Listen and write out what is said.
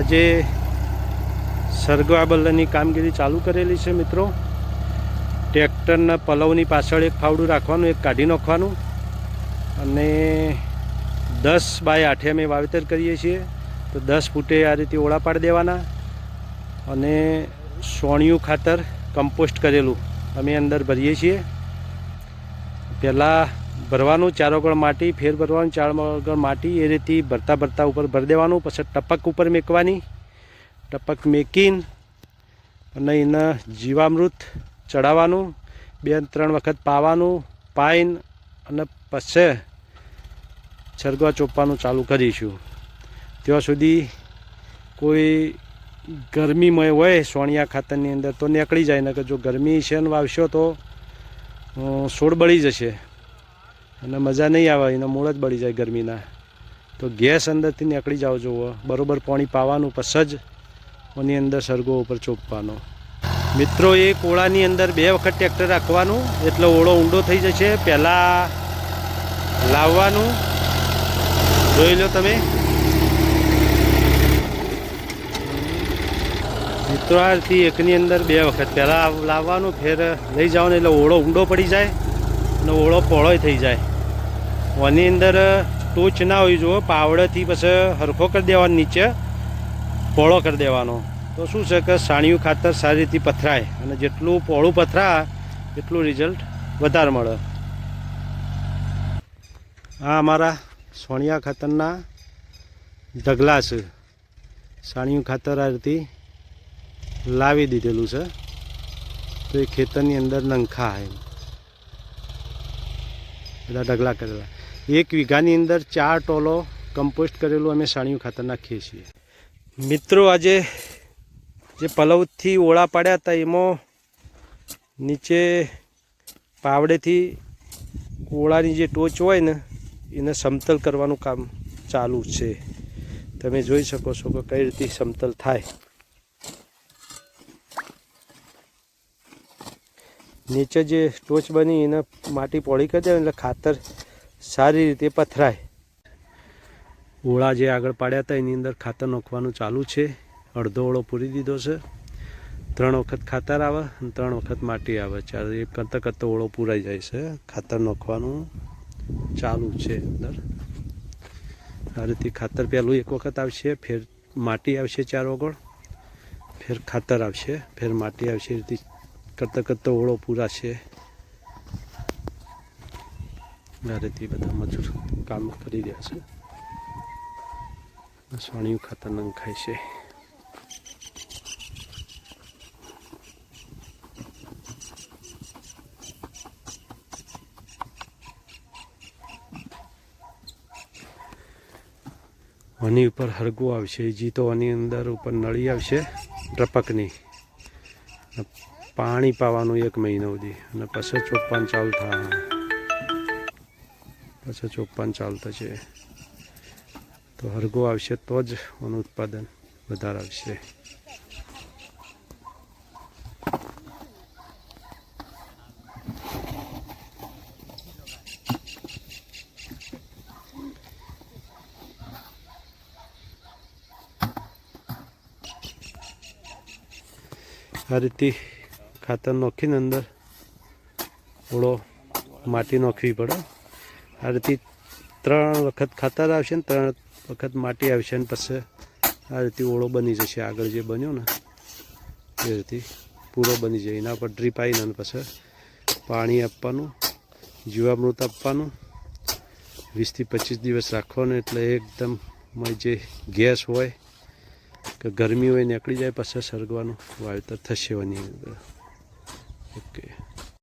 આજે સરગવા બલ્લની કામગીરી ચાલુ કરેલી છે મિત્રો. ટ્રેક્ટરના પલવની પાછળ એક ફાવડું રાખવાનું, એક કાઢી નાખવાનું અને દસ બાય આઠે અમે વાવેતર કરીએ છીએ. તો દસ ફૂટે આ રીતે ઓળા પાડી દેવાના અને સોણિયું ખાતર કમ્પોસ્ટ કરેલું અમે અંદર ભરીએ છીએ. પહેલાં ભરવાનું ચારોગળ માટી, ફેર ભરવાનું ચાર ઓગળ માટી, એ રીતે ભરતા ભરતા ઉપર ભરી દેવાનું, પછી ટપક ઉપર મેકવાની. ટપક મેકીને, અને એને જીવામૃત ચડાવવાનું, બે ત્રણ વખત પાવાનું, પાઈન, અને પછી છરગવા ચોપવાનું ચાલુ કરીશું. ત્યાં સુધી કોઈ ગરમીમય હોય સોણિયા ખાતરની અંદર તો નીકળી જાય ને કે જો ગરમી છે ને વાવશો તો સોડ બળી જશે. અને મજા નહીં આવે, એના મૂળ જ બળી જાય ગરમીના. તો ગેસ અંદરથી નીકળી જાવ જુઓ. બરોબર પાણી પાવાનું પછી જ એની અંદર સરગો ઉપર ચોપવાનો. મિત્રો, એ કોળાની અંદર બે વખત ટ્રેક્ટર રાખવાનું. એટલે ઓળો ઊંડો થઈ જશે. પહેલાં લાવવાનું. જોઈ લો તમે. મિત્રો આ એકની અંદર બે વખત. પહેલાં લાવવાનું, ફેર લઈ જવાનું એટલે ઓળો ઊંડો પડી જાય અને ઓળો પહોળોય થઈ જાય. ઓની અંદર ટોચ ના હોવી જુઓ પાવડેથી પછી હરખો કરી દેવાનો નીચે પહોળો કરી દેવાનો. તો શું છે કે સાણિયું ખાતર સારી રીતે પથરાય અને જેટલું પહોળું પથરા, એટલું રિઝલ્ટ વધારે મળે. આ અમારા સોણિયા ખાતરના ઢગલા છે. સાણિયું ખાતર આ રીતે લાવી દીધેલું છે. તો એ ખેતરની અંદર નંખા એમ બધા ઢગલા કરેલા. એક વીઘાની અંદર ચાર ટોલો કમ્પોસ્ટ કરેલું અમે સાણિયું ખાતર નાખીએ છીએ. મિત્રો, આજે જે પલવથી ઓળા પાડ્યા હતા, એમાં નીચે પાવડેથી ઓળાની જે ટોચ હોય ને, એને સમતલ કરવાનું કામ ચાલુ છે. તમે જોઈ શકો છો કે કઈ રીતે સમતલ થાય. નીચે જે ટોચ બની એને માટી પોળી કરી દે એટલે ખાતર સારી રીતે પથરાય. ઓળા જે આગળ પાડ્યા હતા, એની અંદર ખાતર નાખવાનું ચાલુ છે. અડધો ઓળો પૂરી દીધો છે. ત્રણ વખત ખાતર આવે અને ત્રણ વખત માટી આવે ચાર એ કરતાં કરતાં ઓળો પૂરાઈ જાય છે. ખાતર નાખવાનું ચાલુ છે અંદર. આ રીતે ખાતર પહેલું એક વખત આવશે, ફેર માટી આવશે ચાર ઓગળ ફેર ખાતર આવશે, ફેર માટી આવશે એ રીતે કરતાં કરતાં ઓળો પૂરાશે આ રીતે બધા મજૂર કામ કરી રહ્યા છે. સોણિયું ખાતર નંખાય છે. વની ઉપર હરગું આવશે. જીતો આની અંદર ઉપર નળી આવશે. ટપકની પાણી પાવાનું એક મહિનો સુધી. અને પછી ચોપ્પાન ચાલુ થાય પછી ચોપ્પાન ચાલુ થશે. તો હરગો આવશે તો જ એનું ઉત્પાદન વધારે આવશે. આ રીતે ખાતર નાખીને અંદર થોડો માટી નાખવી પડે. આ રીતે ત્રણ વખત ખાતર આવશે ને ત્રણ વખત માટી આવશે ને પછી આ રીતે ઓળો બની જશે. આગળ જે બન્યો ને, એ રીતે પૂરો બની જાય. એના પર ડ્રીપ આવીને પછી પાણી આપવાનું, જીવામૃત આપવાનું. વીસથી પચીસ દિવસ રાખવાનું એટલે એકદમ જે ગેસ હોય કે ગરમી હોય, નીકળી જાય, પછી સરગવાનું વાવેતર થશે એની અંદર. Oke. Okay.